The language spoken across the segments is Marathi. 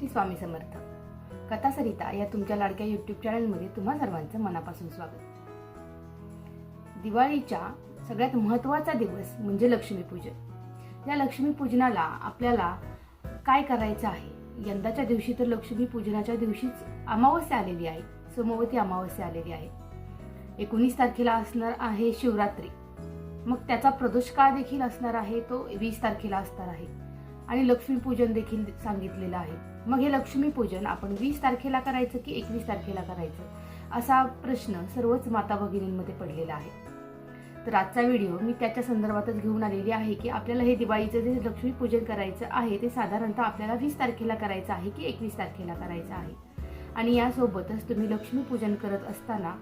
श्री स्वामी समर्थ. कथा सरिता या तुमच्या लाडक्या यूट्यूब चॅनलमध्ये तुम्हा सर्वांचं मनापासून स्वागत. दिवाळीच्या सगळ्यात महत्त्वाचा दिवस म्हणजे लक्ष्मीपूजन या लक्ष्मीपूजनाला आपल्याला काय करायचं आहे? यंदाच्या दिवशी तर लक्ष्मीपूजनाच्या दिवशीच अमावस्या आलेली आहे. सोमवती अमावस्या आलेली आहे. एकोणीस तारखेला असणार आहे शिवरात्री. मग त्याचा प्रदोष काळ देखील असणार आहे तो वीस तारखेला असणार आहे. आणि लक्ष्मीपूजन देखील सांगितलेलं आहे. मग हे लक्ष्मीपूजन आपण वीस तारखेला करायचं की एकवीस तारखेला करायचं? असा प्रश्न सर्वच माता भगिनींमध्ये पडलेला आहे. तर आजचा व्हिडिओ मी त्याच्या संदर्भातच घेऊन आलेली आहे की आपल्याला हे दिवाळीचं जे लक्ष्मीपूजन करायचं आहे ते साधारणतः आपल्याला वीस तारखेला करायचं आहे की एकवीस तारखेला करायचं आहे? आणि यासोबतच तुम्ही लक्ष्मीपूजन करत असताना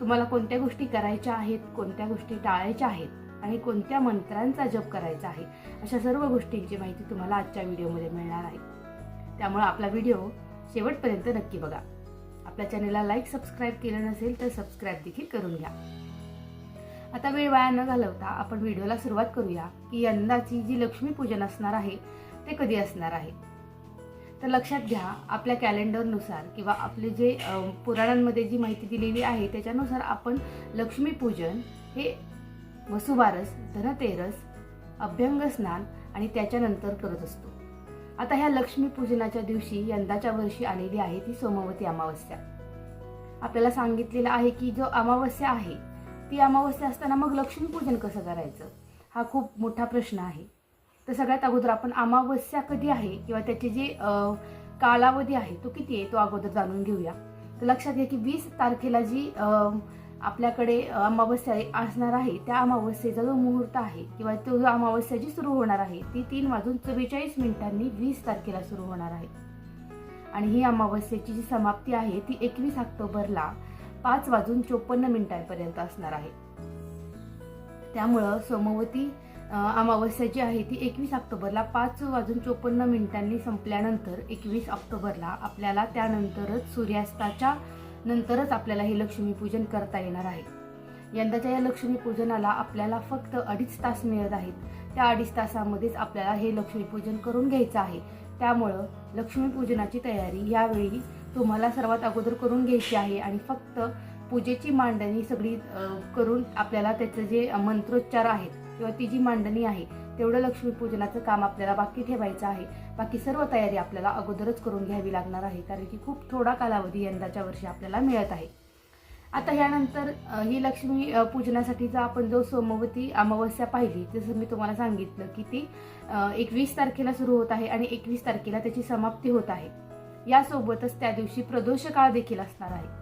तुम्हाला कोणत्या गोष्टी करायच्या आहेत कोणत्या गोष्टी टाळायच्या आहेत? आणि कोणत्या मंत्रांचा जप करायचा आहे अशा सर्व गोष्टींची माहिती तुम्हाला आजच्या व्हिडिओमध्ये मिळणार आहे. त्यामुळे आपला व्हिडिओ शेवटपर्यंत नक्की बघा. आपल्या चॅनलला लाईक सबस्क्राईब केलं नसेल तर सबस्क्राईब देखील करून घ्या. आता वेळ वाया न घालवता आपण व्हिडिओला सुरुवात करूया की यंदाची जी लक्ष्मीपूजन असणार आहे ते कधी असणार आहे? तर लक्षात घ्या आपल्या कॅलेंडरनुसार किंवा आपले जे पुराणांमध्ये जी माहिती दिलेली आहे त्याच्यानुसार आपण लक्ष्मीपूजन हे वसुबारस धनतेरस अभ्यंग स्नान आणि त्याच्यानंतर करत असतो. आता ह्या लक्ष्मीपूजनाच्या दिवशी यंदाच्या वर्षी आलेली आहे ती सोमवती अमावस्या. आपल्याला सांगितलेलं आहे की जो अमावस्या आहे ती अमावस्या असताना मग लक्ष्मीपूजन कसं करायचं? हा खूप मोठा प्रश्न आहे. तर सगळ्यात अगोदर आपण अमावस्या कधी आहे किंवा त्याची जी कालावधी आहे तो किती आहे तो अगोदर जाणून घेऊया. तर लक्षात घ्या की वीस तारखेला जी आपल्याकडे अमावस्या असणार आहे त्या अमावस्येचा जो मुहूर्त आहे किंवा तो जो अमावस्या जी सुरू होणार आहे ती तीन वाजून चव्वेचाळीस मिनिटांनी वीस तारखेला सुरू होणार आहे. आणि ही अमावस्येची जी समाप्ती आहे ती एकवीस ऑक्टोबरला पाच वाजून चोपन्न मिनिटांपर्यंत असणार आहे. त्यामुळं सोमवती अमावस्या जी आहे ती एकवीस ऑक्टोबरला पाच वाजून चोपन्न मिनिटांनी संपल्यानंतर एकवीस ऑक्टोबरला आपल्याला त्यानंतरच सूर्यास्ताच्या नंतरच आपल्याला हे लक्ष्मीपूजन करता येणार आहे. यंदाच्या या लक्ष्मीपूजनाला आपल्याला फक्त अडीच तास मिळत आहेत. त्या अडीच तासामध्येच आपल्याला हे लक्ष्मीपूजन करून घ्यायचं आहे. त्यामुळं लक्ष्मीपूजनाची तयारी यावेळी तुम्हाला सर्वात अगोदर करून घ्यायची आहे आणि फक्त पूजेची मांडणी सगळी करून आपल्याला त्याचं जे मंत्रोच्चार आहेत किंवा ती जी मांडणी आहे तेवढं लक्ष्मीपूजनाचं काम आपल्याला बाकी ठेवायचं आहे. बाकी सर्व तयारी आपल्याला अगोदरच करून घ्यावी लागणार आहे कारण की खूप थोडा कालावधी यंदाच्या वर्षी आपल्याला मिळत आहे. आता ह्यानंतर ही लक्ष्मी पूजनासाठीचा आपण जो सोमवती अमावस्या पाहिली जसं मी तुम्हाला सांगितलं की ती एकवीस तारखेला सुरू होत आहे आणि एकवीस तारखेला त्याची समाप्ती होत आहे. यासोबतच त्या दिवशी प्रदोष काळ देखील असणार आहे.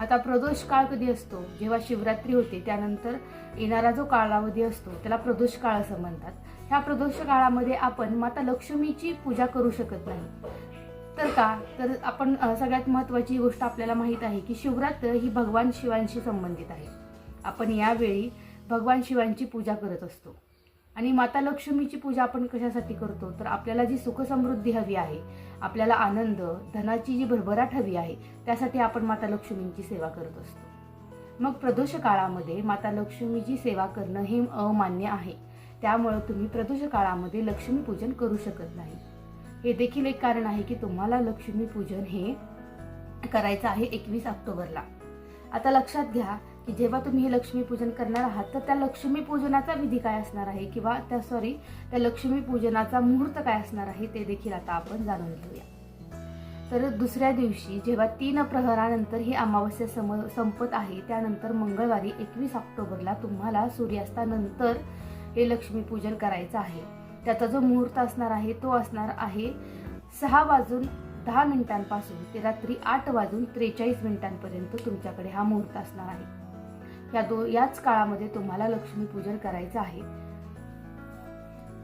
आता प्रदोष काळ कधी असतो? जेव्हा शिवरात्री होते त्यानंतर येणारा जो कालावधी असतो त्याला प्रदोष काळ असं म्हणतात. ह्या प्रदोष काळामध्ये आपण माता लक्ष्मीची पूजा करू शकत नाही. तर का? तर आपण सगळ्यात महत्त्वाची गोष्ट आपल्याला माहीत आहे की शिवरात्र ही भगवान शिवांशी संबंधित आहे. आपण यावेळी भगवान शिवांची पूजा करत असतो. आणि माता लक्ष्मीची पूजा आपण कशासाठी करतो? तर आपल्याला जी सुखसमृद्धी हवी आहे आपल्याला आनंद धनाची जी भरभराट हवी आहे त्यासाठी आपण माता लक्ष्मींची सेवा करत असतो. मग प्रदोष काळामध्ये माता लक्ष्मीची सेवा करणं हे अमान्य आहे. त्यामुळं तुम्ही प्रदोष काळामध्ये लक्ष्मीपूजन करू शकत नाही. हे देखील एक कारण आहे की तुम्हाला लक्ष्मीपूजन हे करायचं आहे एकवीस ऑक्टोबरला. आता लक्षात घ्या की जेव्हा तुम्ही हे लक्ष्मीपूजन करणार आहात तर त्या लक्ष्मीपूजनाचा विधी काय असणार आहे? किंवा त्या सॉरी त्या लक्ष्मीपूजनाचा मुहूर्त काय असणार आहे ते देखील आता आपण जाणून घेऊया. तर दुसऱ्या दिवशी जेव्हा तीन प्रहरानंतर ही अमावस्या सम संपत आहे त्यानंतर मंगळवारी एकवीस ऑक्टोबरला तुम्हाला सूर्यास्तानंतर हे लक्ष्मीपूजन करायचं आहे. त्याचा जो मुहूर्त असणार आहे तो असणार आहे सहा वाजून दहा मिनिटांपासून ते रात्री आठ वाजून त्रेचाळीस मिनिटांपर्यंत तुमच्याकडे हा मुहूर्त असणार आहे. या दो याच काळामध्ये तुम्हाला लक्ष्मीपूजन करायचं आहे.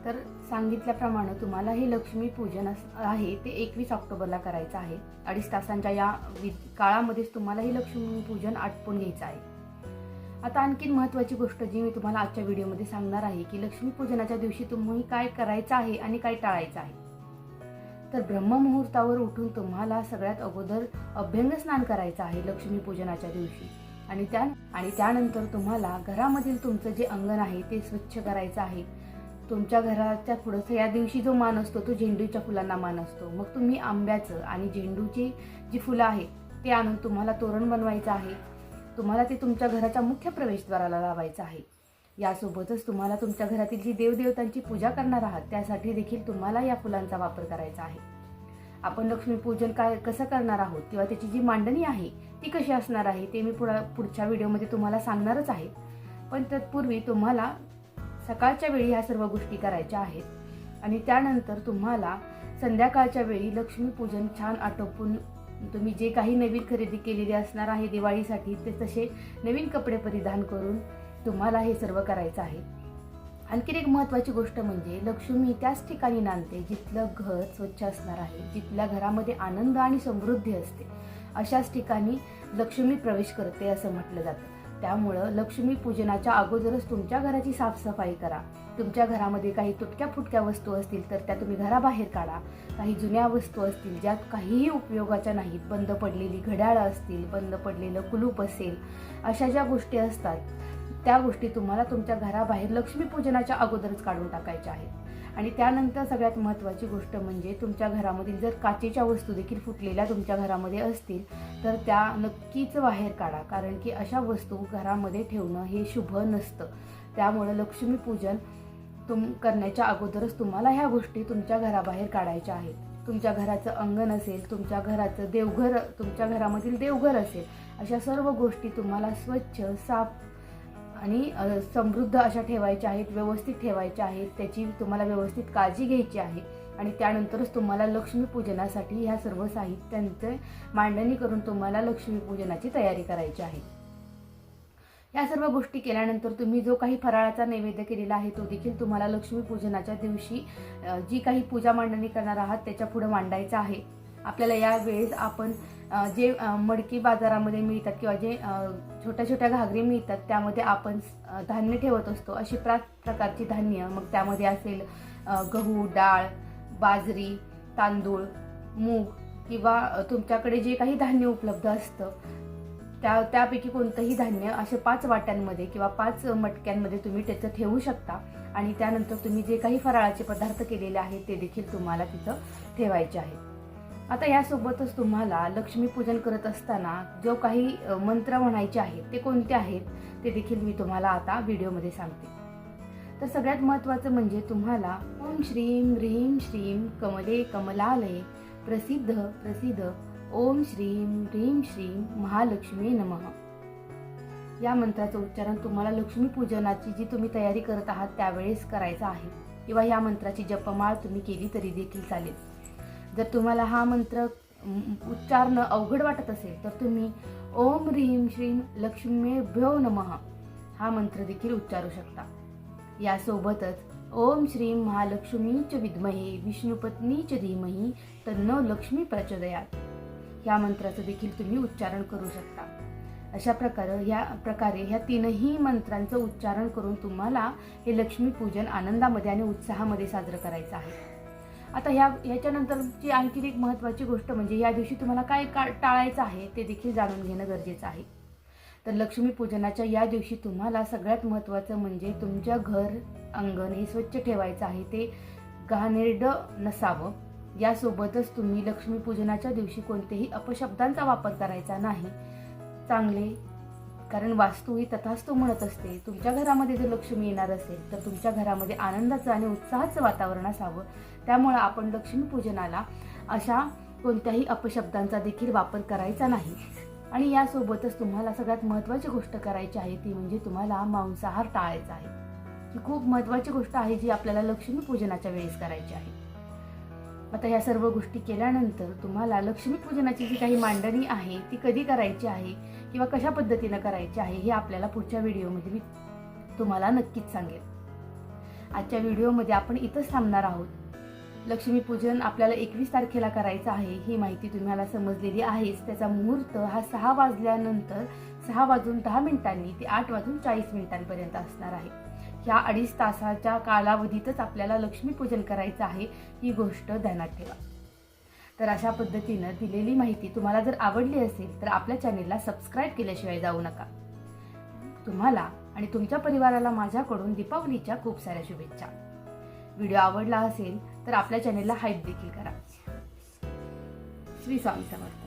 तर सांगितल्याप्रमाणे तुम्हाला हे लक्ष्मीपूजन अस- आहे ते एकवीस ऑक्टोबरला करायचं आहे. अडीच तासांच्या या वि काळामध्येच तुम्हाला हे लक्ष्मीपूजन आटपून घ्यायचं आहे. आता आणखीन महत्त्वाची गोष्ट जी मी तुम्हाला आजच्या व्हिडिओमध्ये सांगणार आहे की लक्ष्मीपूजनाच्या दिवशी तुम्ही काय करायचं आहे आणि काय टाळायचं आहे. तर ब्रह्ममुहूर्तावर उठून तुम्हाला सगळ्यात अगोदर अभ्यंग स्नान करायचं आहे लक्ष्मीपूजनाच्या दिवशी. आणि त्या आणि त्यानंतर तुम्हाला घरामधील तुमचं जे अंगण आहे ते स्वच्छ करायचं आहे. तुमच्या घराच्या पुढं या दिवशी जो मान असतो तो झेंडूच्या फुलांना मान असतो. मग तुम्ही आंब्याचं आणि झेंडूची जी फुलं आहेत ते आणून तुम्हाला तोरण बनवायचं आहे. तुम्हाला ते तुमच्या घराच्या मुख्य प्रवेशद्वाराला लावायचं आहे. यासोबतच तुम्हाला तुमच्या घरातील जी देवदेवतांची पूजा करणार आहात त्यासाठी देखील तुम्हाला या फुलांचा वापर करायचा आहे. आपण लक्ष्मीपूजन काय कसं करणार आहोत किंवा त्याची जी मांडणी आहे ती कशी असणार आहे ते मी पुढा पुढच्या व्हिडिओमध्ये तुम्हाला सांगणारच आहे. पण तत्पूर्वी तुम्हाला सकाळच्या वेळी ह्या सर्व गोष्टी करायच्या आहेत. आणि त्यानंतर तुम्हाला संध्याकाळच्या वेळी लक्ष्मीपूजन छान आटोपून तुम्ही जे काही नवीन खरेदी केलेली असणार आहे दिवाळीसाठी ते तसे नवीन कपडे परिधान करून तुम्हाला हे सर्व करायचं आहे. आणखीन एक महत्त्वाची गोष्ट म्हणजे लक्ष्मी त्याच ठिकाणी नांदते जिथलं घर स्वच्छ असणार आहे जिथल्या घरामध्ये आनंद आणि समृद्धी असते. अशाच ठिकाणी लक्ष्मी प्रवेश करते असं म्हटलं जातं. त्यामुळं लक्ष्मी पूजनाच्या अगोदरच तुमच्या घराची साफसफाई करा. तुमच्या घरामध्ये काही तुटक्या फुटक्या वस्तू असतील तर त्या तुम्ही घराबाहेर काढा. काही जुन्या वस्तू असतील ज्यात काहीही उपयोगाच्या नाहीत बंद पडलेली घड्याळं असतील बंद पडलेलं कुलूप असेल अशा ज्या गोष्टी असतात त्या गोष्टी तुम्हाला तुमच्या घराबाहेर लक्ष्मीपूजनाच्या अगोदरच काढून टाकायच्या आहेत. आणि त्यानंतर सगळ्यात महत्त्वाची गोष्ट म्हणजे तुमच्या घरामधील जर काचेच्या वस्तू देखील फुटलेल्या तुमच्या घरामध्ये असतील तर त्या नक्कीच बाहेर काढा. कारण की अशा वस्तू घरामध्ये ठेवणं हे शुभ नसतं. त्यामुळं लक्ष्मीपूजन तुम करण्याच्या अगोदरच तुम्हाला ह्या गोष्टी तुमच्या घराबाहेर काढायच्या आहेत. तुमच्या घराचं अंगण असेल तुमच्या घराचं देवघर तुमच्या घरामधील देवघर असेल अशा सर्व गोष्टी तुम्हाला स्वच्छ साफ आणि समृद्ध अशा ठेवायच्या आहेत व्यवस्थित ठेवायच्या आहेत त्याची तुम्हाला व्यवस्थित काळजी घ्यायची आहे. आणि त्यानंतरच तुम्हाला लक्ष्मीपूजनासाठी ह्या सर्व साहित्यांचे मांडणी करून तुम्हाला लक्ष्मीपूजनाची तयारी करायची आहे. या सर्व गोष्टी केल्यानंतर तुम्ही जो काही फराळाचा नैवेद्य केलेला आहे तो देखील तुम्हाला लक्ष्मीपूजनाच्या दिवशी जी काही पूजा मांडणी करणार आहात त्याच्या पुढे मांडायचं आहे. आपल्याला या वेळेस आपण जे मडकी बाजारामध्ये मिळतात किंवा जे छोट्या छोट्या घागरी मिळतात त्यामध्ये आपण धान्य ठेवत असतो. अशी प्रा प्रकारची धान्य. मग त्यामध्ये असेल गहू डाळ बाजरी तांदूळ मूग किंवा तुमच्याकडे जे काही धान्य उपलब्ध असतं त्या त्यापैकी कोणतंही धान्य असे पाच वाट्यांमध्ये किंवा पाच मटक्यांमध्ये तुम्ही त्याचं ठेवू शकता. आणि त्यानंतर तुम्ही जे काही फराळाचे पदार्थ केलेले आहेत ते देखील तुम्हाला तिथं ठेवायचे आहेत. आता यासोबतच तुम्हाला लक्ष्मीपूजन करत असताना जो काही मंत्र म्हणायचे आहेत ते कोणते आहेत ते देखील मी तुम्हाला आता व्हिडिओमध्ये सांगते. तर सगळ्यात महत्त्वाचं म्हणजे तुम्हाला ओम श्रीम ह्रीम श्रीम कमले कमलालये प्रसिद्ध प्रसिद्ध ओम श्रीम ह्रीम श्रीम महालक्ष्मी नमः. या मंत्राचं उच्चारण तुम्हाला लक्ष्मीपूजनाची जी तुम्ही तयारी करत आहात त्यावेळेस करायचं आहे. किंवा या मंत्राची जपमाळ तुम्ही केली तरी देखील चालेल. जर तुम्हाला हा मंत्र उच्चारणं अवघड वाटत असेल तर तुम्ही ओम ह्रीम श्रीम लक्ष्मीभ्यो नमः हा मंत्र देखील उच्चारू शकता. यासोबतच ओम श्रीम च विद्महे विष्णुपत्नी च धीमही तन्नो लक्ष्मी प्रचोदयात. या मंत्राचं देखील तुम्ही उच्चारण करू शकता. अशा प्रकारे ह्या प्रकारे ह्या तीनही मंत्रांचं उच्चारण करून तुम्हाला हे लक्ष्मीपूजन आनंदामध्ये आणि उत्साहामध्ये साजरं करायचं आहे. आता ह्या ह्याच्यानंतरची आणखी एक महत्त्वाची गोष्ट म्हणजे या दिवशी तुम्हाला काय का टाळायचं आहे ते देखील जाणून घेणं गरजेचं आहे. तर लक्ष्मीपूजनाच्या या दिवशी तुम्हाला सगळ्यात महत्त्वाचं म्हणजे तुमच्या घर अंगण हे स्वच्छ ठेवायचं आहे ते घाणेरडं नसावं. यासोबतच तुम्ही लक्ष्मीपूजनाच्या दिवशी कोणतेही अपशब्दांचा वापर करायचा नाही. चांगले कारण वास्तू ही तथास्तू म्हणत असते. तुमच्या घरामध्ये जर लक्ष्मी येणार असेल तर तुमच्या घरामध्ये आनंदाचं आणि उत्साहाचं वातावरण असावं. त्यामुळं आपण लक्ष्मीपूजनाला अशा कोणत्याही अपशब्दांचा देखील वापर करायचा नाही. आणि यासोबतच तुम्हाला सगळ्यात महत्त्वाची गोष्ट करायची आहे ती म्हणजे तुम्हाला मांसाहार टाळायचा आहे. ही खूप महत्त्वाची गोष्ट आहे जी आपल्याला लक्ष्मीपूजनाच्या वेळेस करायची आहे. आता या सर्व गोष्टी केल्यानंतर तुम्हाला लक्ष्मीपूजनाची जी काही मांडणी आहे ती कधी करायची आहे किंवा कशा पद्धतीनं करायची आहे हे आपल्याला पुढच्या व्हिडिओमध्ये मी तुम्हाला नक्कीच सांगेल. आजच्या व्हिडिओमध्ये आपण इथंच थांबणार आहोत. लक्ष्मीपूजन आपल्याला एकवीस तारखेला करायचं आहे ही माहिती तुम्हाला समजलेली आहेच. त्याचा मुहूर्त हा सहा वाजल्यानंतर सहा वाजून दहा मिनिटांनी ते आठ वाजून चाळीस मिनिटांपर्यंत असणार आहे. ह्या अडीच तासाच्या कालावधीतच आपल्याला लक्ष्मीपूजन करायचं आहे ही गोष्ट ध्यानात ठेवा. तर अशा पद्धतीनं दिलेली माहिती तुम्हाला जर आवडली असेल तर आपल्या चॅनेलला सबस्क्राईब केल्याशिवाय जाऊ नका. तुम्हाला आणि तुमच्या परिवाराला माझ्याकडून दीपावलीच्या खूप साऱ्या शुभेच्छा. व्हिडिओ आवडला असेल तर आपल्या चॅनेलला हाईप देखील करा. श्री स्वामी समर्थ.